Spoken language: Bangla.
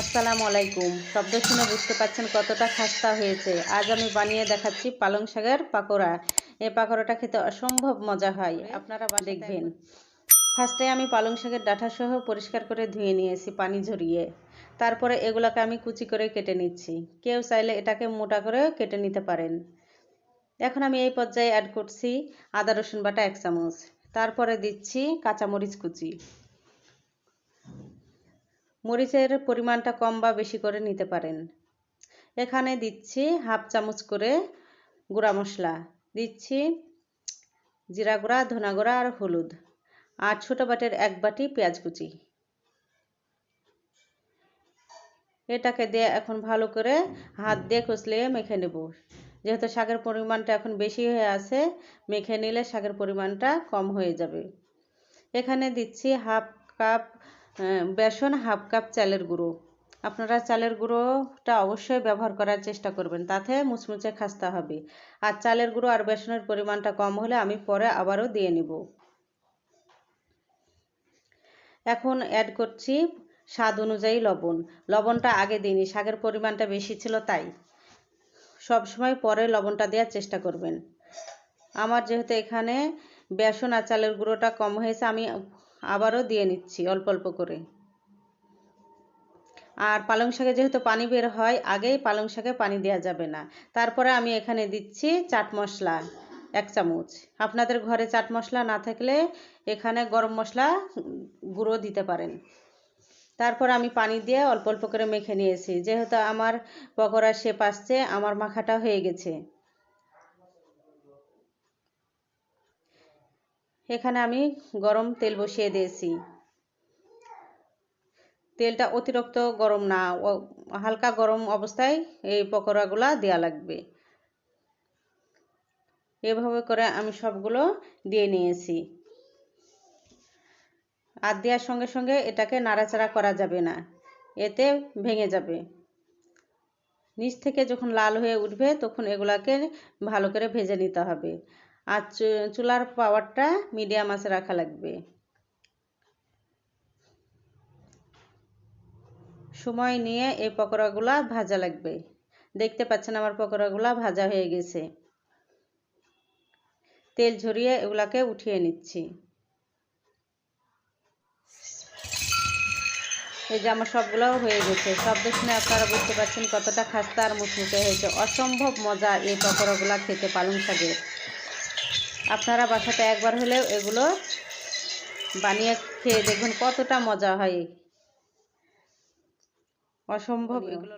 আসসালামু আলাইকুম। শব্দ শুনে বুঝতে পারছেন কতটা খাস্তা হয়েছে। আজ আমি বানিয়ে দেখাচ্ছি পালং শাকের পাকোড়া। এই পাকোড়াটা খেতে অসম্ভব মজা হয়। আপনারা দেখবেন। ফার্স্টে আমি পালং শাকের ডাঁটা সহ পরিষ্কার করে ধুয়ে নিয়েছি পানি ঝরিয়ে। তারপরে এগুলোকে আমি কুচি করে কেটে নিচ্ছি। কেউ চাইলে এটাকে মোটা করে কেটে নিতে পারেন। এখন আমি এই পর্যায়ে অ্যাড করছি আদা, রসুন বাটা এক চামচ। তারপরে দিচ্ছি কাঁচামরিচ কুচি। মরিচের পরিমাণটা কম বা বেশি করে নিতে পারেন। এখানে দিচ্ছি হাফ চামচ করে গুঁড়া মশলা। দিচ্ছি জিরা গুঁড়া, ধনা গুঁড়া আর হলুদ। আর ছোটো বাটির এক বাটি পেঁয়াজ কুচি। এটাকে দিয়ে এখন ভালো করে হাত দিয়ে কষলিয়ে মেখে নেব। যেহেতু শাকের পরিমাণটা এখন বেশি হয়ে আছে, মেখে নিলে শাকের পরিমাণটা কম হয়ে যাবে। এখানে দিচ্ছি হাফ কাপ বেসন হাফ কাপ চালের গুঁড়ো। আপনারা চালের গুঁড়োটা অবশ্যই ব্যবহার করার চেষ্টা করবেন, তাতে মুচমুচে খাস্তা হবে। আর চালের গুঁড়ো আর বেসনের পরিমাণটা কম হলে আমি পরে আবারও দিয়ে নিব। এখন অ্যাড করছি স্বাদ অনুযায়ী লবণ। লবণটা আগে দিইনি, শাকের পরিমাণটা বেশি ছিল তাই। সব সময় পরে লবণটা দেওয়ার চেষ্টা করবেন। আমার যেহেতু এখানে বেসন আর চালের গুঁড়োটা কম হয়েছে, আমি আবারও দিয়ে নিচ্ছি, অল্প অল্প করে। আর পালং শাকে যেহেতু পানি বের হয়, আগেই পালং শাকে পানি দেওয়া যাবে না। তারপরে আমি এখানে দিচ্ছি চাট মশলা, এক চামচ। আপনাদের ঘরে চাট মশলা না থাকলে এখানে গরম মশলা গুঁড়ো দিতে পারেন। তারপর আমি পানি দিয়ে অল্প অল্প করে মেখে নিয়েছি। যেহেতু আমার পকোড়া শেপ আসছে, আমার মাখাটা হয়ে গেছে। এখানে আমি গরম তেল বসিয়ে দিয়েছি। তেলটা অতিরিক্ত গরম না হালকা গরম অবস্থায় এই পকোড়াগুলো দেওয়া লাগবে। এভাবে করে আমি সবগুলো দিয়ে নিয়েছি। আর দেওয়ার সঙ্গে সঙ্গে এটাকে নাড়াচাড়া করা যাবে না, এতে ভেঙে যাবে। নিচ থেকে যখন লাল হয়ে উঠবে, তখন এগুলাকে ভালো করে ভেজে নিতে হবে। আর চুলার পাওয়ারটা মিডিয়াম আঁচে রাখা লাগবে। সময় নিয়ে এই পকোড়াগুলা ভাজা লাগবে। দেখতে পাচ্ছেন আমার পকোড়াগুলা ভাজা হয়ে গেছে। তেল ঝরিয়ে এগুলাকে উঠিয়ে নিচ্ছি। এই যে আমার সবগুলো হয়ে গেছে। শব্দ শুনে আপনারা বুঝতে পারছেন কতটা খাস্তা আর মুচমুচে হয়েছে। অসম্ভব মজা এই পকোড়াগুলা খেতে পালং শাকের। আপনারা বাসাতে একবার হলেও এগুলো বানিয়ে খেয়ে দেখুন কতটা মজা হয়। অসম্ভব। এগুলো।